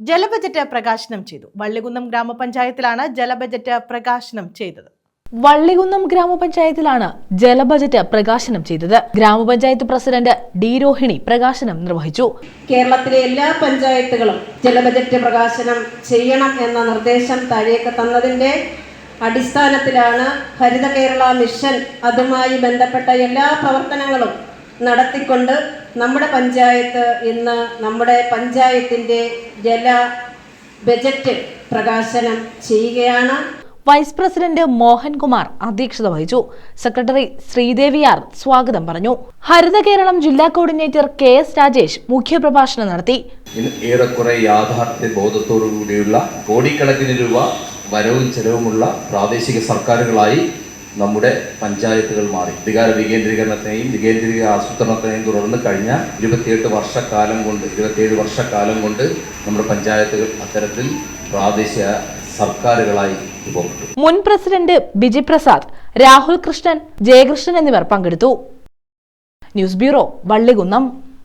ജലബജറ്റ് പ്രകാശനം ചെയ്തു. വള്ളികുന്നം ഗ്രാമപഞ്ചായത്തിലാണ് ജലബജറ്റ് പ്രകാശനം ചെയ്തത്. വള്ളികുന്നം ഗ്രാമപഞ്ചായത്തിലാണ് ജലബജറ്റ് പ്രകാശനം ചെയ്തത്. ഗ്രാമപഞ്ചായത്ത് പ്രസിഡന്റ് ഡി രോഹിണി പ്രകാശനം നിർവഹിച്ചു. കേരളത്തിലെ എല്ലാ പഞ്ചായത്തുകളും ജലബജറ്റ് പ്രകാശനം ചെയ്യണം എന്ന നിർദ്ദേശം താഴേക്ക് തന്നതിന്റെ അടിസ്ഥാനത്തിലാണ് ഹരിത കേരള മിഷൻ അതുമായി ബന്ധപ്പെട്ട എല്ലാ പ്രവർത്തനങ്ങളും നടത്തിക്കൊണ്ട് നമ്മുടെ പഞ്ചായത്ത് ഇന്ന് നമ്മുടെ പഞ്ചായത്തിന്റെ ജല ബജറ്റ് പ്രകാശനം ചെയ്യുകയാണ്. വൈസ് പ്രസിഡന്റ് മോഹൻകുമാർ അധ്യക്ഷത വഹിച്ചു. സെക്രട്ടറി ശ്രീദേവിയാർ സ്വാഗതം പറഞ്ഞു. ഹരിത കേരളം ജില്ലാ കോർഡിനേറ്റർ കെ എസ് രാജേഷ് മുഖ്യപ്രഭാഷണം നടത്തി. ഏറെക്കുറെ യാഥാർത്ഥ്യ ബോധത്തോടു കൂടിയുള്ള കോടിക്കണക്കിന് രൂപ വരവും ചെലവുമുള്ള പ്രാദേശിക സർക്കാരുകളായി നമ്മുടെ പഞ്ചായത്തുകൾ മാറി. അധികാര വികേന്ദ്രീകരണത്തെയും വികേന്ദ്രീക ആസൂത്രണത്തെയും തുടർന്ന് കഴിഞ്ഞ ഇരുപത്തിയെട്ട് വർഷക്കാലം കൊണ്ട് ഇരുപത്തിയേഴ് വർഷക്കാലം കൊണ്ട് നമ്മുടെ പഞ്ചായത്തുകൾ അത്തരത്തിൽ പ്രാദേശിക സർക്കാരുകളായി മുൻ പ്രസിഡന്റ് ബിജി പ്രസാദ് രാഹുൽ കൃഷ്ണൻ ജയകൃഷ്ണൻ എന്നിവർ പങ്കെടുത്തു. News bureau Vallikunnam.